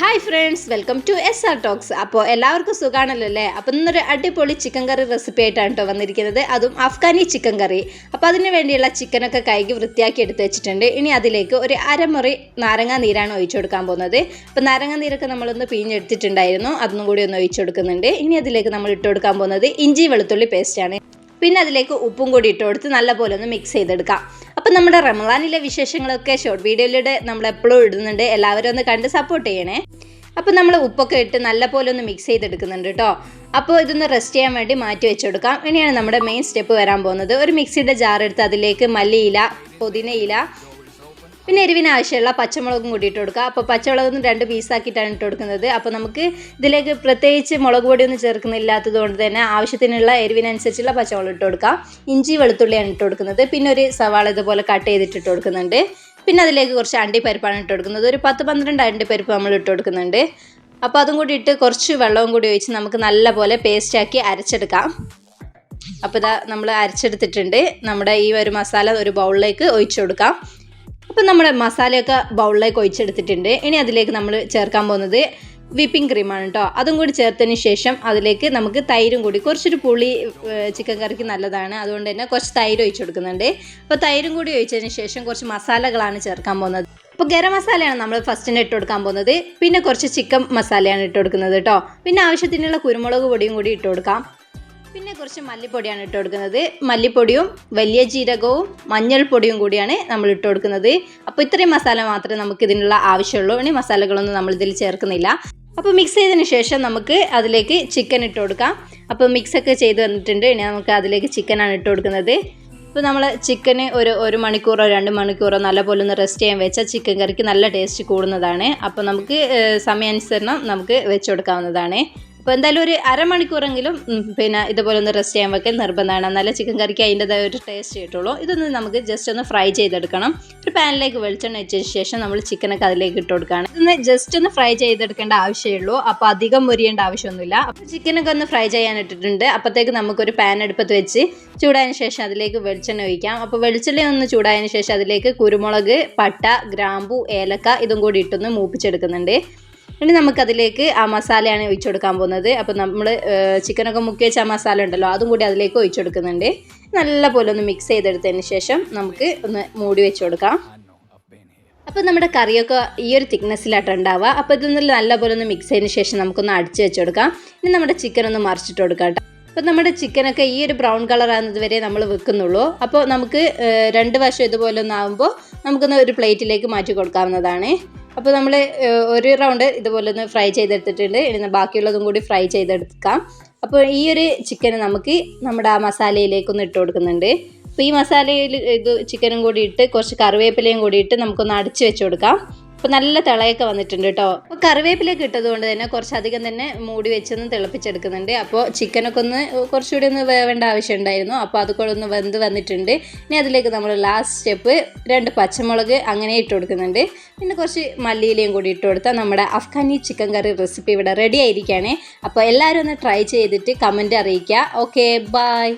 Hi friends welcome to S R talks അപ്പോൾ എല്ലാവർക്കും സുഖമാണല്ലോ അല്ലേ അപ്പോൾ ഇന്നൊരു അടിപൊളി ചിക്കൻ കറി റെസിപ്പി ആയിട്ടാണ് കേട്ടോ വന്നിരിക്കുന്നത്. അതും അഫ്ഗാനി ചിക്കൻ കറി അപ്പോൾ അതിന് വേണ്ടിയുള്ള ചിക്കനൊക്കെ കഴുകി വൃത്തിയാക്കി എടുത്ത് വെച്ചിട്ടുണ്ട്. ഇനി അതിലേക്ക് ഒരു അരമുറി നാരങ്ങാ നീരാണ് ഒഴിച്ചു കൊടുക്കാൻ പോകുന്നത്. അപ്പോൾ നാരങ്ങാ നീരൊക്കെ നമ്മളൊന്ന് പിഴിഞ്ഞെടുത്തിട്ടുണ്ടായിരുന്നു. അതൊന്നും കൂടി ഒന്ന് ഒഴിച്ചു കൊടുക്കുന്നുണ്ട്. ഇനി അതിലേക്ക് നമ്മൾ ഇട്ട് കൊടുക്കാൻ പോകുന്നത് ഇഞ്ചി വെളുത്തുള്ളി പേസ്റ്റാണ് പിന്നെ അതിലേക്ക് ഉപ്പും കൂടി ഇട്ട് കൊടുത്ത് നല്ലപോലെ ഒന്ന് മിക്സ് ചെയ്തെടുക്കാം. അപ്പം നമ്മുടെ റമദാനിലെ വിശേഷങ്ങളൊക്കെ ഷോർട്ട് വീഡിയോയിലൂടെ നമ്മൾ എപ്പോഴും ഇടുന്നുണ്ട്. എല്ലാവരും ഒന്ന് കണ്ട് സപ്പോർട്ട് ചെയ്യണേ. അപ്പോൾ നമ്മൾ ഉപ്പൊക്കെ ഇട്ട് നല്ലപോലെ ഒന്ന് മിക്സ് ചെയ്തെടുക്കുന്നുണ്ട് കേട്ടോ. അപ്പോൾ ഇതൊന്ന് റെസ്റ്റ് ചെയ്യാൻ വേണ്ടി മാറ്റി വെച്ചെടുക്കാം. ഇനിയാണ് നമ്മുടെ മെയിൻ സ്റ്റെപ്പ് വരാൻ പോകുന്നത്. ഒരു മിക്സിയുടെ ജാർ എടുത്ത് അതിലേക്ക് മല്ലിയില പുതിനയില പിന്നെ എരിവിന് ആവശ്യമുള്ള പച്ചമുളകും കൂടി ഇട്ട് കൊടുക്കുക. അപ്പോൾ പച്ചമുളകും രണ്ട് പീസാക്കിയിട്ടാണ് ഇട്ട് കൊടുക്കുന്നത്. അപ്പോൾ നമുക്ക് ഇതിലേക്ക് പ്രത്യേകിച്ച് മുളക് പൊടിയൊന്നും ചേർക്കുന്നില്ലാത്തത് കൊണ്ട് തന്നെ ആവശ്യത്തിനുള്ള എരിവിനനുസരിച്ചുള്ള പച്ചമുളക് ഇട്ട് കൊടുക്കാം. ഇഞ്ചി വെളുത്തുള്ളിയാണ് ഇട്ട് കൊടുക്കുന്നത്. പിന്നെ ഒരു സവാള ഇതുപോലെ കട്ട് ചെയ്തിട്ട് ഇട്ട് കൊടുക്കുന്നുണ്ട്. പിന്നെ അതിലേക്ക് കുറച്ച് അണ്ടിപ്പരിപ്പാണ് ഇട്ട് കൊടുക്കുന്നത്. ഒരു പത്ത് പന്ത്രണ്ട് അണ്ടിപ്പരിപ്പ് നമ്മൾ ഇട്ട് കൊടുക്കുന്നുണ്ട്. അപ്പോൾ അതും കൂടി ഇട്ട് കുറച്ച് വെള്ളവും കൂടി ഒഴിച്ച് നമുക്ക് നല്ലപോലെ പേസ്റ്റാക്കി അരച്ചെടുക്കാം. അപ്പോൾ ഇതാ നമ്മൾ അരച്ചെടുത്തിട്ടുണ്ട്. നമ്മുടെ ഈ ഒരു മസാല ഒരു ബൗളിലേക്ക് ഒഴിച്ചു കൊടുക്കാം. അപ്പം നമ്മുടെ മസാലയൊക്കെ ബൗളിലേക്ക് ഒഴിച്ചെടുത്തിട്ടുണ്ട്. ഇനി അതിലേക്ക് നമ്മൾ ചേർക്കാൻ പോകുന്നത് വിപ്പിംഗ് ക്രീമാണ് കേട്ടോ അതും കൂടി ചേർത്തതിന് ശേഷം അതിലേക്ക് നമുക്ക് തൈരും കൂടി. കുറച്ചൊരു പുളി ചിക്കൻ കറിക്ക് നല്ലതാണ്. അതുകൊണ്ട് തന്നെ കുറച്ച് തൈര് ഒഴിച്ചു കൊടുക്കുന്നുണ്ട്. അപ്പോൾ തൈരും കൂടി ഒഴിച്ചതിന് ശേഷം കുറച്ച് മസാലകളാണ് ചേർക്കാൻ പോകുന്നത്. അപ്പോൾ ഗരം മസാലയാണ് നമ്മൾ ഫസ്റ്റിന് ഇട്ട് കൊടുക്കാൻ പോകുന്നത്. പിന്നെ കുറച്ച് ചിക്കൻ മസാലയാണ് ഇട്ട് കൊടുക്കുന്നത് കേട്ടോ പിന്നെ ആവശ്യത്തിനുള്ള കുരുമുളക് പൊടിയും കൂടി ഇട്ട് കൊടുക്കാം. പിന്നെ കുറച്ച് മല്ലിപ്പൊടിയാണ് ഇട്ട് കൊടുക്കുന്നത്. മല്ലിപ്പൊടിയും വലിയ ജീരകവും മഞ്ഞൾപ്പൊടിയും കൂടിയാണ് നമ്മൾ ഇട്ട് കൊടുക്കുന്നത്. അപ്പോൾ ഇത്രയും മസാല മാത്രമേ നമുക്ക് ഇതിനുള്ള ആവശ്യമുള്ളൂ. ഇനി മസാലകളൊന്നും നമ്മൾ ഇതിൽ ചേർക്കുന്നില്ല. അപ്പോൾ മിക്സ് ചെയ്തതിന് ശേഷം നമുക്ക് അതിലേക്ക് ചിക്കൻ ഇട്ട് കൊടുക്കാം. അപ്പോൾ മിക്സൊക്കെ ചെയ്ത് വന്നിട്ടുണ്ട്. ഇനി നമുക്ക് അതിലേക്ക് ചിക്കനാണ് ഇട്ട് കൊടുക്കുന്നത്. അപ്പോൾ നമ്മൾ ചിക്കന് ഒരു ഒരു മണിക്കൂറോ രണ്ട് മണിക്കൂറോ നല്ലപോലെ ഒന്ന് റെസ്റ്റ് ചെയ്യാൻ വെച്ചാൽ ചിക്കൻ കറിക്ക് നല്ല ടേസ്റ്റ് കൂടുന്നതാണ്. അപ്പോൾ നമുക്ക് സമയാനുസരണം നമുക്ക് വെച്ചു കൊടുക്കാവുന്നതാണ്. അപ്പോൾ എന്തായാലും ഒരു അരമണിക്കൂറെങ്കിലും പിന്നെ ഇതുപോലെ ഒന്ന് റെസ്റ്റ് ചെയ്യാൻ വെക്കൽ നിർബന്ധമാണ്. നല്ല ചിക്കൻ കറിക്ക് അതിന്റെതായ ഒരു ടേസ്റ്റ് കിട്ടുള്ളൂ. ഇതൊന്ന് നമുക്ക് ജസ്റ്റ് ഒന്ന് ഫ്രൈ ചെയ്തെടുക്കണം. ഒരു പാനിലേക്ക് വെളിച്ചെണ്ണ വെച്ചതിന് ശേഷം നമ്മൾ ചിക്കനൊക്കെ അതിലേക്ക് ഇട്ട് കൊടുക്കുകയാണ്. ഇതൊന്ന് ജസ്റ്റ് ഒന്ന് ഫ്രൈ ചെയ്തെടുക്കേണ്ട ആവശ്യമുള്ളൂ. അപ്പോൾ അധികം മുരിയേണ്ട ആവശ്യമൊന്നുമില്ല. അപ്പോൾ ചിക്കനൊക്കെ ഒന്ന് ഫ്രൈ ചെയ്യാൻ ഇട്ടിട്ടുണ്ട്. അപ്പോഴത്തേക്ക് നമുക്കൊരു പാൻ എടുപ്പത്ത് വെച്ച് ചൂടായതിനു ശേഷം അതിലേക്ക് വെളിച്ചെണ്ണ ഒഴിക്കാം. അപ്പോൾ വെളിച്ചെണ്ണ ഒന്ന് ചൂടായതിനു ശേഷം അതിലേക്ക് കുരുമുളക് പട്ട ഗ്രാമ്പു ഏലക്ക ഇതും കൂടി ഇട്ടൊന്ന് മൂപ്പിച്ചെടുക്കുന്നുണ്ട്. ഇനി നമുക്കതിലേക്ക് ആ മസാലയാണ് ഒഴിച്ചു കൊടുക്കാൻ പോകുന്നത് അപ്പോൾ നമ്മൾ ചിക്കനൊക്കെ മുക്കി വെച്ച ആ മസാല ഉണ്ടല്ലോ അതും കൂടി അതിലേക്ക് ഒഴിച്ചു കൊടുക്കുന്നുണ്ട് നല്ല പോലെ ഒന്ന് മിക്സ് ചെയ്തെടുത്തതിന് ശേഷം നമുക്ക് ഒന്ന് മൂടി വെച്ച് കൊടുക്കാം അപ്പോൾ നമ്മുടെ കറിയൊക്കെ ഈ ഒരു തിക്നെസ്സിലായിട്ട് ഉണ്ടാവുക. അപ്പോൾ ഇതൊന്ന് നല്ലപോലെ ഒന്ന് മിക്സ് ചെയ്തതിന് ശേഷം നമുക്കൊന്ന് അടിച്ച് വെച്ച് കൊടുക്കാം ഇനി നമ്മുടെ ചിക്കൻ ഒന്ന് മറിച്ചിട്ട് കൊടുക്കാം അപ്പോൾ നമ്മുടെ ചിക്കനൊക്കെ ഈ ഒരു ബ്രൗൺ കളർ ആകുന്നത് വരെ നമ്മൾ വെക്കുന്നുള്ളൂ. അപ്പോൾ നമുക്ക് രണ്ട് വശം ഇതുപോലെ ഒന്നാകുമ്പോൾ നമുക്കൊന്ന് ഒരു പ്ലേറ്റിലേക്ക് മാറ്റി കൊടുക്കാവുന്നതാണ്. അപ്പോൾ നമ്മൾ ഒരു റൗണ്ട് ഇതുപോലെ ഒന്ന് ഫ്രൈ ചെയ്തെടുത്തിട്ടുണ്ട്. ഇനി ബാക്കിയുള്ളതും കൂടി ഫ്രൈ ചെയ്തെടുക്കാം. അപ്പോൾ ഈ ഒരു ചിക്കൻ നമുക്ക് നമ്മുടെ ആ മസാലയിലേക്കൊന്ന് ഇട്ട് കൊടുക്കുന്നുണ്ട്. അപ്പോൾ ഈ മസാലയിൽ ഇത് ചിക്കനും കൂടി ഇട്ട് കുറച്ച് കറിവേപ്പിലയും കൂടി ഇട്ട് നമുക്കൊന്ന് അടിച്ച് വെച്ച് കൊടുക്കാം. അപ്പോൾ നല്ല തിളയൊക്കെ വന്നിട്ടുണ്ട് കേട്ടോ. അപ്പോൾ കറിവേപ്പിലേക്ക് ഇട്ടതുകൊണ്ട് തന്നെ കുറച്ചധികം തന്നെ മൂടി വെച്ചൊന്ന് തിളപ്പിച്ചെടുക്കുന്നുണ്ട്. അപ്പോൾ ചിക്കനൊക്കെ ഒന്ന് കുറച്ചുകൂടി ഒന്ന് വേവേണ്ട ആവശ്യമുണ്ടായിരുന്നു. അപ്പോൾ അതുകൂടെ ഒന്ന് വെന്ത് വന്നിട്ടുണ്ട്. ഇനി അതിലേക്ക് നമ്മൾ ലാസ്റ്റ് സ്റ്റെപ്പ് രണ്ട് പച്ചമുളക് അങ്ങനെ ഇട്ട് കൊടുക്കുന്നുണ്ട്. പിന്നെ കുറച്ച് മല്ലിയിലയും കൂടി ഇട്ട് കൊടുത്താൽ നമ്മുടെ അഫ്ഗാനി ചിക്കൻ കറി റെസിപ്പി ഇവിടെ റെഡി ആയിരിക്കുകയാണ് അപ്പോൾ എല്ലാവരും ഒന്ന് ട്രൈ ചെയ്തിട്ട് കമന്റ് അറിയിക്കുക. Okay bye